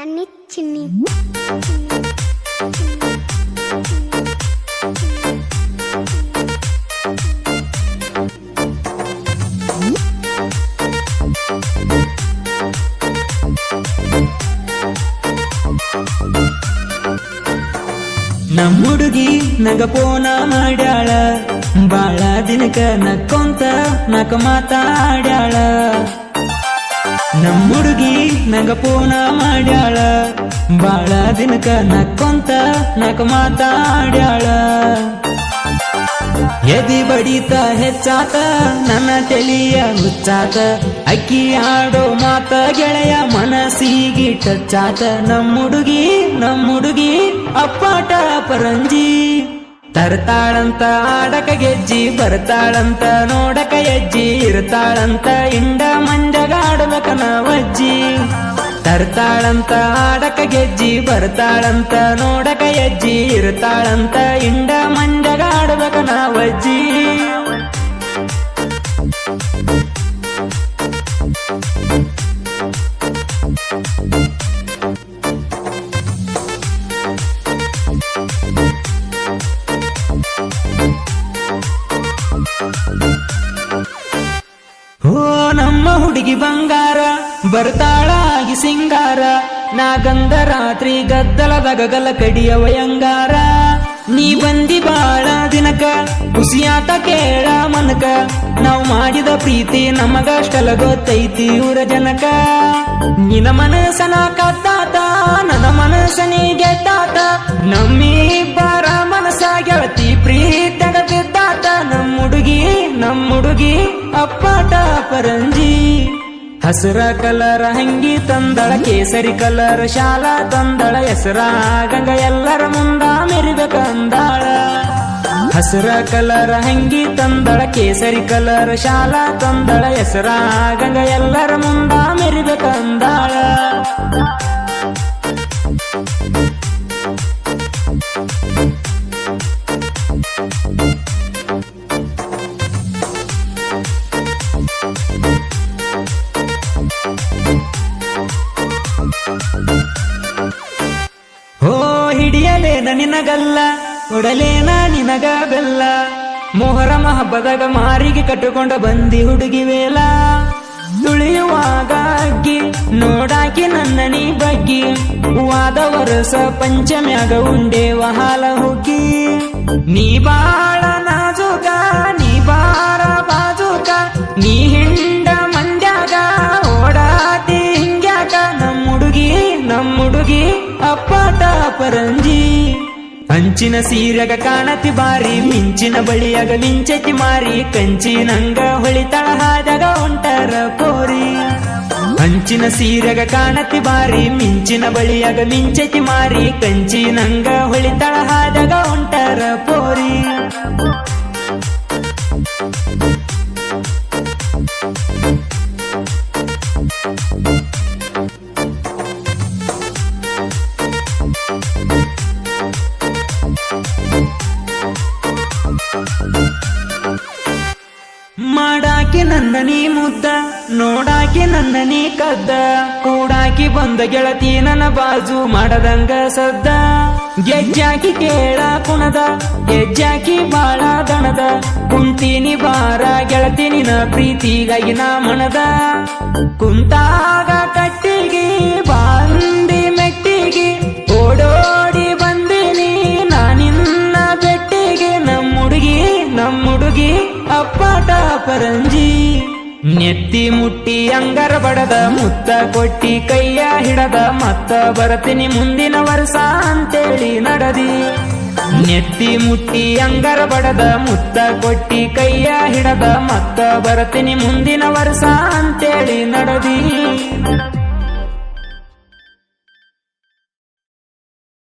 ಅನ್ನಿ ಚಿನ್ನಿ ನಮ್ ಹುಡುಗಿ ನಗ ಪೋನ ಮಾಡ್ಯಾಳ ಬಾಳ ದಿನಕ ನಕ್ಕೊಂತ ನಕ ಮಾತಾಡ್ಯಾಳ ನಮ್ ಹುಡುಗಿ ನಂಗ ಪೋನ ಮಾಡ್ಯಾಳ. ಬಾಳ ದಿನಕ ನಕ್ಕೊಂತ ನಕ ಮಾತಾಡ್ಯಾಳ. ಎದಿ ಬಡಿತ ಹೆಚ್ಚಾತ, ನನ್ನ ತೆಲಿಯ ಹುಚ್ಚಾತ ಅಕ್ಕಿ ಆಡೋ ಮಾತ ಗೆಳೆಯ ಮನಸ್ಸಿಗೆ ಟಚ್ಚಾತ ನಮ್ಮ ಹುಡುಗಿ ನಮ್ಮ ಹುಡುಗಿ, ಅಪ್ಪಾಟ ಪರಂಜಿ. ತರ್ತಾಳಂತ ಆಡಕ ಗೆಜ್ಜಿ, ಬರ್ತಾಳಂತ ನೋಡಕ ಎಜ್ಜಿ, ಇರ್ತಾಳಂತ ಇಂಡ ಮಂಜಗಾಡಬೇಕ ನಾವಜ್ಜಿ ತರ್ತಾಳಂತ ಆಡಕ ಗೆಜ್ಜಿ, ಬರ್ತಾಳಂತ ನೋಡಕ ಎಜ್ಜಿ, ಇರ್ತಾಳಂತ ಇಂಡ ಮಂಜಗಾಡಬೇಕ ನಾವಜ್ಜಿ ಹುಡುಗಿ ಬಂಗಾರ ಬರ್ತಾಳಾಗಿ ಸಿಂಗಾರ. ನಾ ಗಂಧ ರಾತ್ರಿ ಗದ್ದಲದ ಗಗಲ ಕಡಿಯ ವಯಂಗಾರ ನೀ ಬಂದಿ ಬಾಳ ದಿನಕ ಖುಷಿಯಾತ ಕೇಳ ಮನಕ. ನಾವು ಮಾಡಿದ ಪ್ರೀತಿ ನಮಗಷ್ಟಲ ಗೊತ್ತೈತಿ ಊರ ಜನಕ. ನಿನ ಮನಸ್ಸನ ಕತ್ತಾತ ನನ್ನ ಮನಸ್ಸನಿ ಗೆದ್ದಾತ ನಮ್ಮಿಬ್ಬರ ಮನಸ್ಸ ಗೆಳತಿ ಪ್ರೀತಿ ಬಿದ್ದಾತ ನಮ್ಮ ಹುಡುಗಿ ನಮ್ಮ ಹುಡುಗಿ ಅಪ್ಪಾಟ, ಪರಂಜಿ. ಹಸಿರ ಕಲರ ಹಂಗಿ ತಂದಳ, ಕೇಸರಿ ಕಲರ್ ಶಾಲಾ ತಂದಳ ಹೆಸರ ಗಂಗ ಎಲ್ಲರ ಮುಂದ ಮೆರಿಬೇಕಂದಾಳ ಹಸಿರ ಕಲರ ಹಂಗಿ ತಂದಳ, ಕೇಸರಿ ಕಲರ್ ಶಾಲಾ ತಂದಳ ಹೆಸರ ಗಂಗ ಎಲ್ಲರ ಮುಂದ ಮೆರಿಬೇಕಂದಾಳ ಹೋ ನಿನಗಲ್ಲ, ಕೊಡಲೇನ ನಿನಗ ಬೆಲ್ಲ ಮೊಹರಮ ಹಬ್ಬದಾಗ ಮಾರಿಗೆ ಕಟ್ಟಿಕೊಂಡ ಬಂದಿ ಹುಡುಗಿ ವೇಲ. ತುಳಿಯುವಾಗ ಅಗ್ಗಿ ನೋಡಾಕಿ ನನ್ನ ನೀ ಬಗ್ಗಿ, ವಾದ ವರಸ ಪಂಚಮ್ಯಾಗ ಉಂಡೇವ ಹಾಲ ಹುಗ್ಗಿ ನೀ ಬಾಳ ಅಂಚಿನ ಸೀರೆಗ ಕಾಣತಿ ಬಾರಿ, ಮಿಂಚಿನ ಬಳಿಯಾಗ ಮಿಂಚತಿ ಮಾರಿ, ಕಂಚಿನಂಗ ಹೊಳಿತಳ ಹಾದಾಗ ಹೊಂಟರ ಕೋರಿ. ಹಂಚಿನ ಸೀರೆಗ ಕಾಣತಿ ಬಾರಿ, ಮಿಂಚಿನ ಬಳಿಯಾಗ ಮಿಂಚತಿ ಮಾರಿ, ಕಂಚಿನಂಗ ಹೊಳಿತಳ ಹಾದಾಗ ಹೊಂಟರ ಪೋರಿ ಮಾಡಾಕಿ ನನ್ನ ನೀ ಮುದ್ದ ನೋಡಾಕಿ ನಂದನಿ ಕದ್ದ ಕೂಡಾಕಿ ಬಂದ ಗೆಳತಿ ನನ್ನ ಬಾಜು ಮಾಡದಂಗ ಸದ್ದ. ಗೆಜ್ಜಾಕಿ ಕೇಳ ಕುಣದ, ಗೆಜ್ಜಾಕಿ ಬಾಳ ದಣದ, ಕುಂತೀನಿ ಬಾರ ಗೆಳತಿ ನಿನ ಪ್ರೀತಿಗಾಗಿ ನಾ ಮಣದ. ಕುಂತಾಗ ಕಟ್ಟಿಗೆ, ಬಾಂದಿ ಮೆಟ್ಟಿಗೆ, ಓಡೋಡಿ ಬಂದಿನಿ ನಾನಿನ್ನ ಬೆಟ್ಟಿಗೆ ನಮ್ಮ ಹುಡುಗಿ ನಮ್ಮ ಹುಡುಗಿ ಅಪ್ಪಾಟ. ಪರಂಜಿ. ನೆತ್ತಿ ಮುಟ್ಟಿ ಅಂಗರ ಬಡದ, ಮುತ್ತ ಕೊಟ್ಟಿ ಕೈಯ ಹಿಡದ, ಮತ್ತ ಬರತೀನಿ ಮುಂದಿನ ವರ್ಷ ಅಂತೇಳಿ ನಡದಿ. ನೆತ್ತಿ ಮುಟ್ಟಿ ಅಂಗರ ಬಡದ, ಮುತ್ತ ಕೊಟ್ಟಿ ಕೈಯ ಹಿಡದ, ಮತ್ತ ಬರತೀನಿ ಮುಂದಿನ ವರ್ಷ ಅಂತೇಳಿ ನಡದಿ.